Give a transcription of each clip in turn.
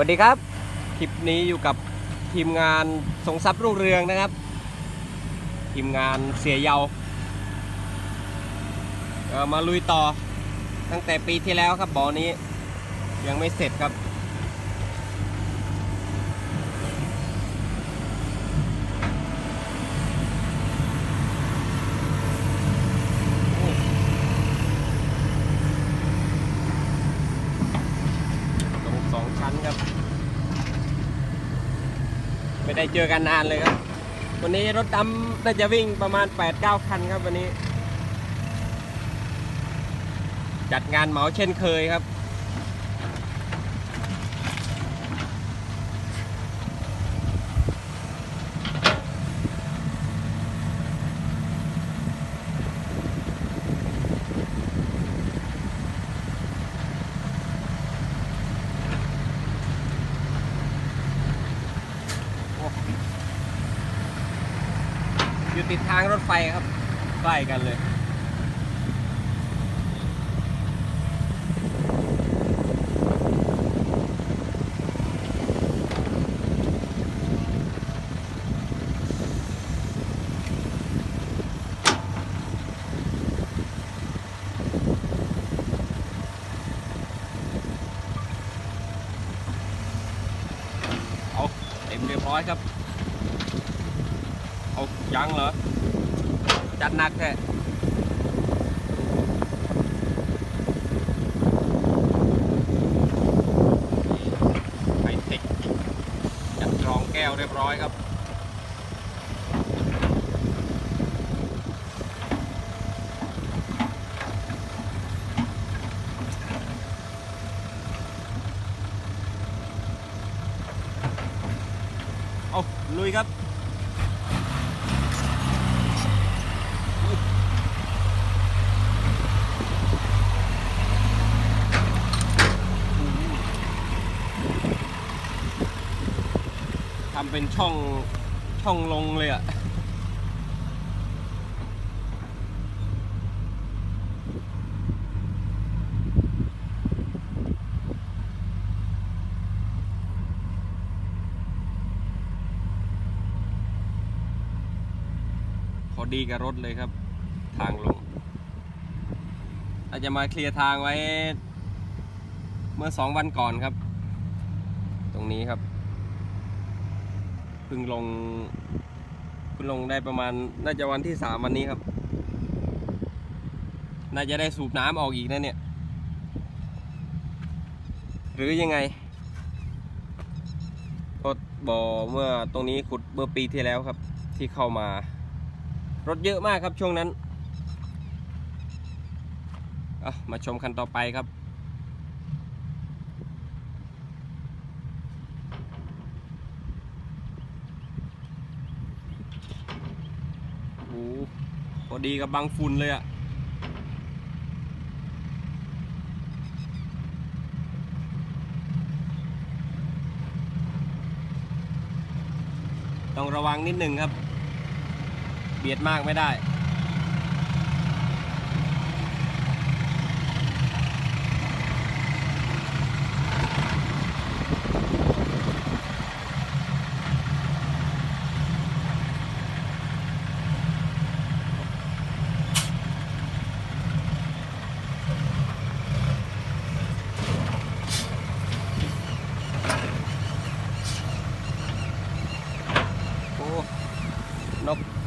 วัสดีครับ คลิปนี้อยู่กับทีมงานทรงทรัพย์รุ่งเรืองนะครับ ทีมงานเสียเยาเอ่อมาลุยต่อตั้งแต่ปีที่แล้วครับบ่อนี้ยังไม่เสร็จครับ ลงสองชั้นครับ ได้เจอกันนานเลยครับ วันนี้รถดำน่าจะวิ่งประมาณ 8-9 คันครับวันนี้ จัดงานเหมาเช่นเคยครับ ติดทางรถไฟครับใกล้กันเลยเอาเต็มเรียบร้อยครับ ยังเหรอ จัดหนักแท้ไฮเทคจัดรองแก้วเรียบร้อยครับเอาลุยครับ เป็นช่องช่องลงเลยอะ่ะพอดีกับรถเลยครับ ทางลงอาจจะมาเคลียร์ทางไว้ เมื่อสองวันก่อนครับ ตรงนี้ครับ เพิ่งลงเพิ่งลงได้ประมาณน่าจะวันที่สามวันนี้ครับ น่าจะได้สูบน้ำออกอีกนะเนี่ย หรือยังไงเพราะบ่อเมื่อตรงนี้ขุดเมื่อปีที่แล้วครับ ที่เข้ามา รถเยอะมากครับช่วงนั้นมาชมคันต่อไปครับ โอ้โห พอดีกับบางฝุ่นเลยอะต้องระวังนิดหนึ่งครับ เบียดมากไม่ได้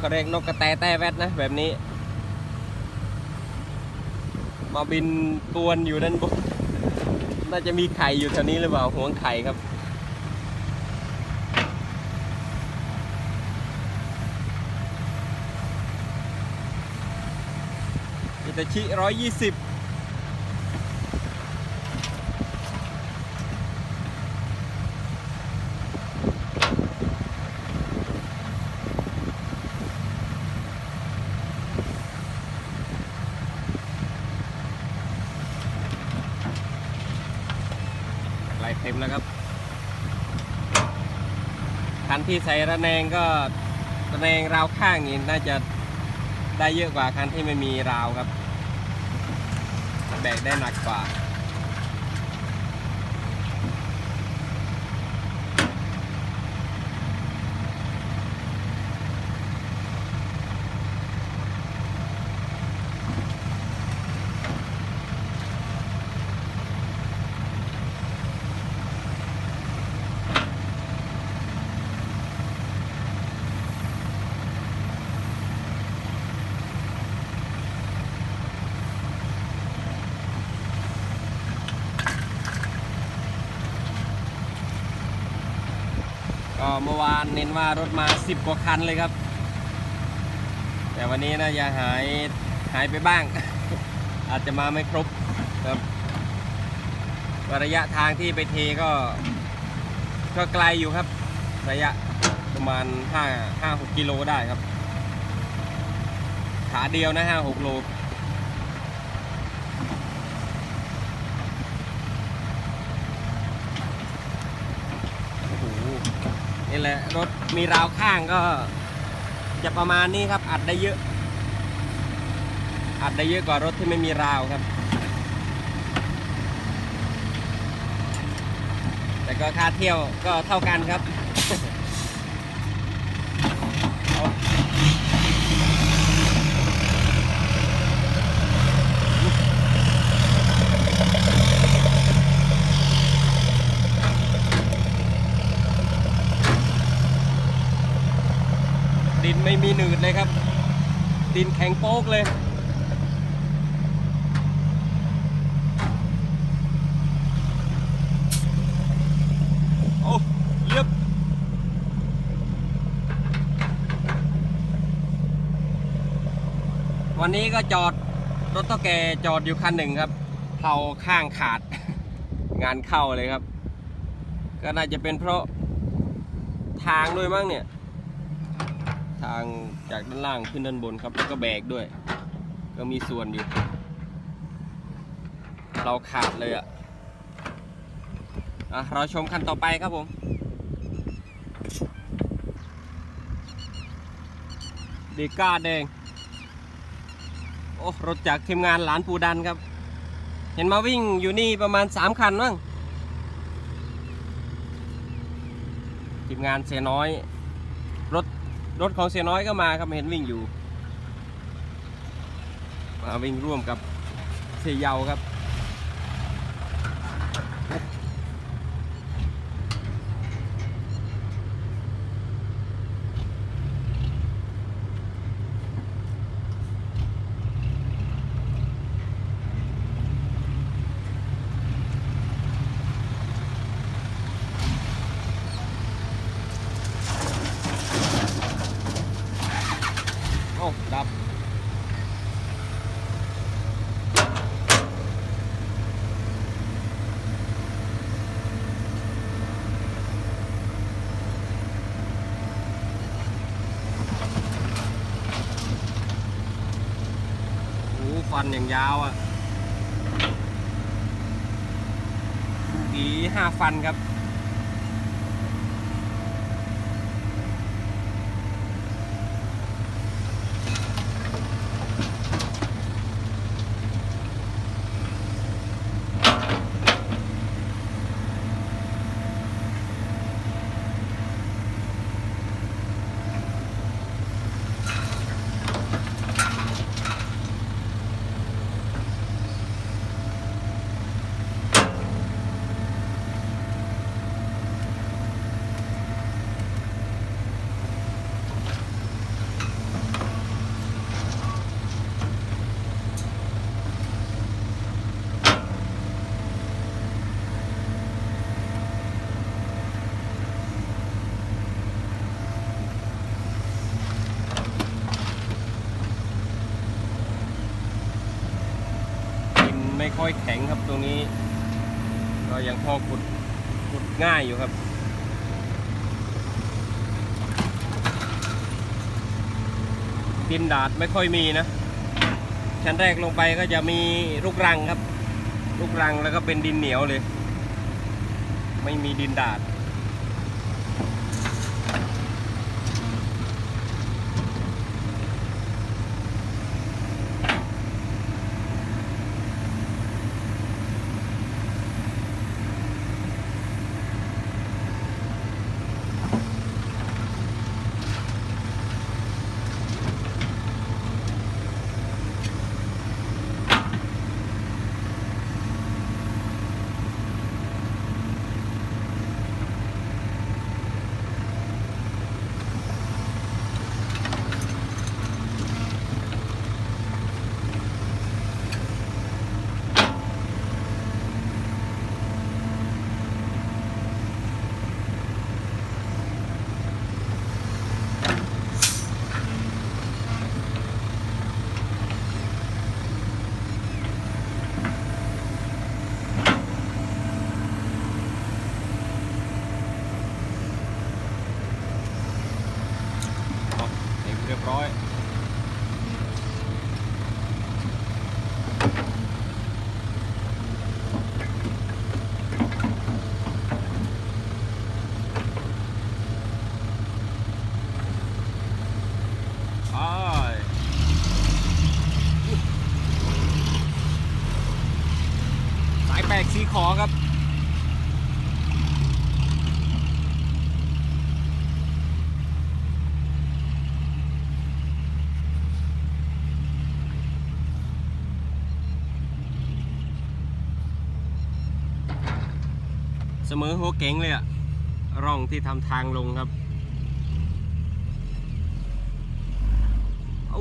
ก็เรียกนกกระแตแต้แวดนะแบบนี้ มาบินตวนอยู่ด้านบน น่าจะมีไข่อยู่แถวนี้หรือเปล่าห่วงไข่ครับอิตาชิสิบ ที่ใส่ระแนงก็ระแนงราวข้างนี้น่าจะได้เยอะกว่าคันที่ไม่มีราวครับแบกได้หนักกว่า็เมื่อวานเน้นว่ารถมา 10 กว่าคันเลยครับ แต่วันนี้นะอย่าหายหายไปบ้าง อาจจะมาไม่ครบครับระยะทางที่ไปเทก็ ก็ไกลอยู่ครับ ระยะประมาณ 5 5 6 กิโลได้ครับ ขาเดียวนะ 5 6 โล โอ้โหนี่ แหละ รถมีราวข้างก็ จะประมาณนี้ครับ อัดได้เยอะ อัดได้เยอะกว่ารถที่ไม่มีราวครับ แต่ก็ค่าเที่ยวก็เท่ากันครับ ไม่มีหนืดเลยครับ ดินแข็งโป๊กเลย โอ้เยียบวันนี้ก็จอดรถเท่าแกจอดอยู่คันหนึ่งครับเผาข้างขาด งานเข้าเลยครับ ก็น่าจะเป็นเพราะทางด้วยมั้งเนี่ยางจากด้านล่างขึ้นด้านบนครับแล้วก็แบกด้วย ก็มีส่วนอยู่ เราขาดเลยอะอะเราชมคันต่อไปครับผมดีก้าแดง โอ้ รถจากทีมงานหลานปูดันครับ เห็นมาวิ่งอยู่นี่ประมาณ 3 คันมั้งทีมงานเสียน้อย รถของเสียน้อยก็มาครับเห็นวิ่งอยู่ มาวิ่งร่วมกับเสียเยาครับ โอ้ดับ โอ้ฟันอย่างยาวอะ่ะดีห้าฟันครับ ค่อยแข็งครับตรงนี้ ก็ยังพอขุดขุดง่ายอยู่ครับดินดาดไม่ค่อยมีนะชั้นแรกลงไปก็จะมีลูกรังครับ ลูกรังแล้วก็เป็นดินเหนียวเลย ไม่มีดินดาด สมอหัวเก๋งเลยอะร่องที่ทำทางลงครับเอา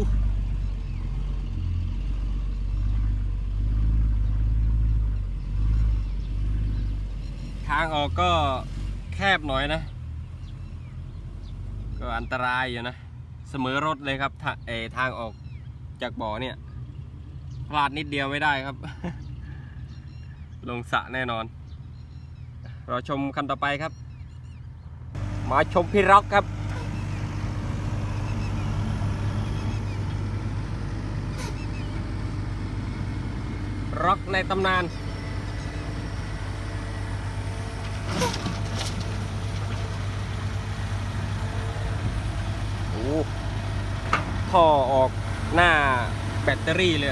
ทางออกก็แคบหน่อยนะ ก็อันตรายอยู่นะ เสมอรถเลยครับเอทางออกจากบ่อเนี่ย พลาดนิดเดียวไม่ได้ครับ ลงสะแน่นอน ราชมคันต่อไปครับ มาชมพี่ร็อกครับ ร็อกในตำนานโอ้ท่อออกหน้าแบตเตอรี่เลย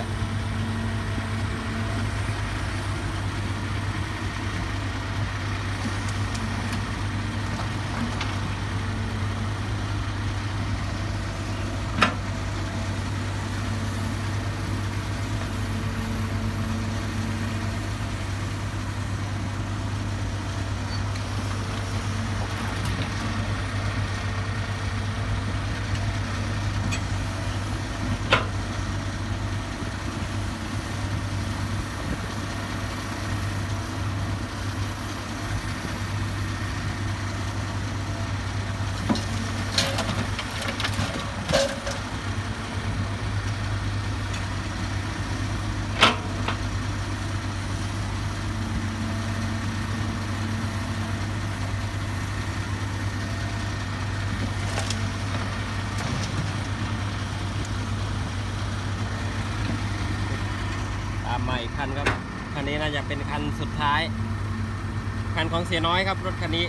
อีกคันครับ คันนี้น่าจะเป็นคันสุดท้าย คันของเสียน้อยครับรถคันนี้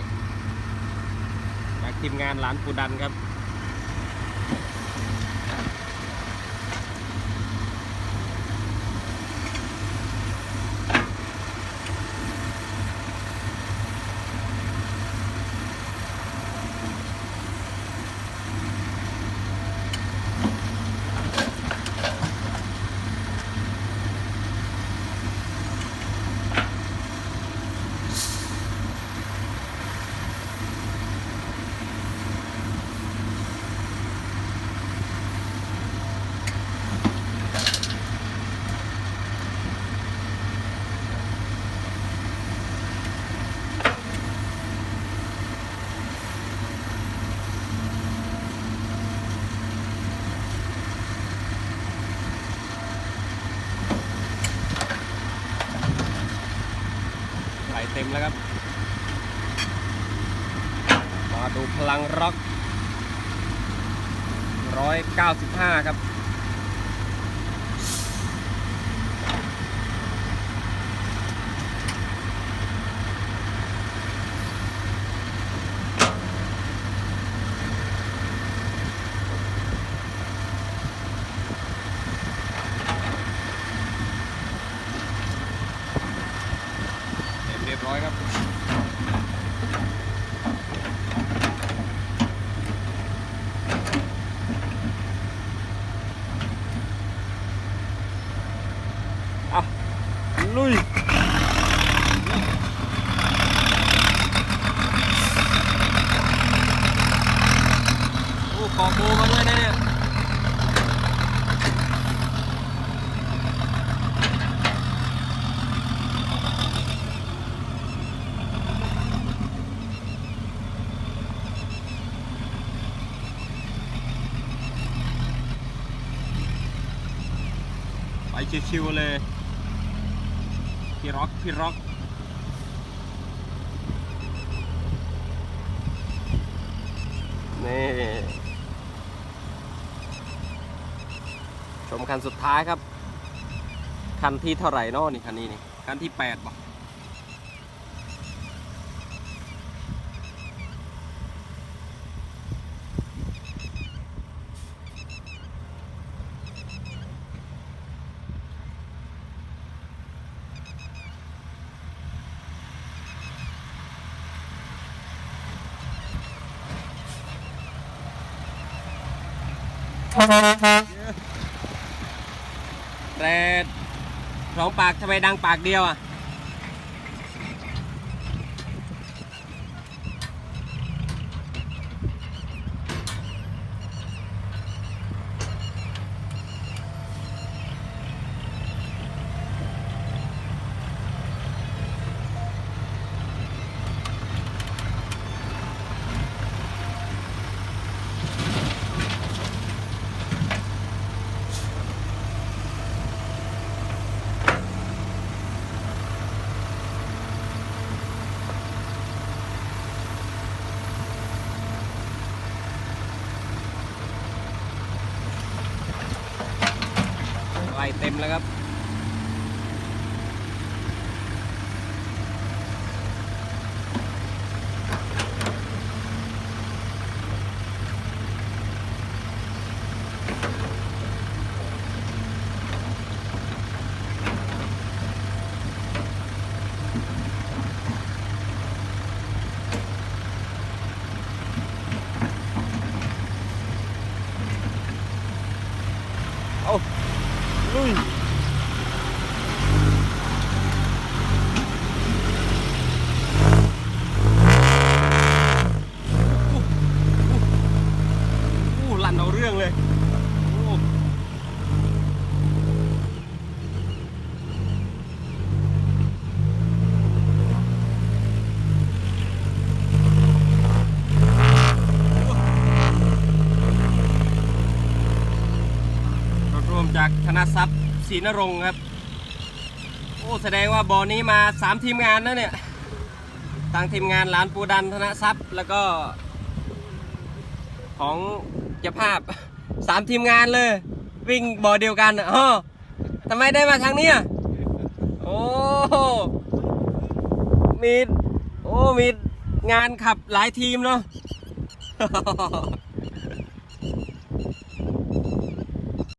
จากทีมงานหลานปูดันครับ เต็มแล้วครับ มาดูพลังร็อก 195 ครับ เต็มเรียบร้อยครับ อะ ลุย โอ้ขอโบมาด้วยนะเนี่ย ไป ชิวๆเลยพี่ร็อกพี่ร็อกนี่ชมคันสุดท้ายครับ คันที่เท่าไหร่นอนี่คันนี้นี่ คันที่แปดบอ แต่สองปากทำไมดังปากเดียวอะ แล้วครับ เอาลุย อู้ลั่นเอาเรื่องเลยโอ้รถรวมจากธ นทรัพย์ศรีนรงค์ครับ โอ้แสดงว่าบอนี้มาสามทีมงานนะเนี่ยทางทีมงานหลานปูดันธนทรัพย์แล้วก็ ของเจ้าภาพสามทีมงานเลย วิ่งบอเดียวกันอ๋อทำไมได้มาทางนี้ยโอ้มีโอ้มีงานขับหลายทีมเนาะ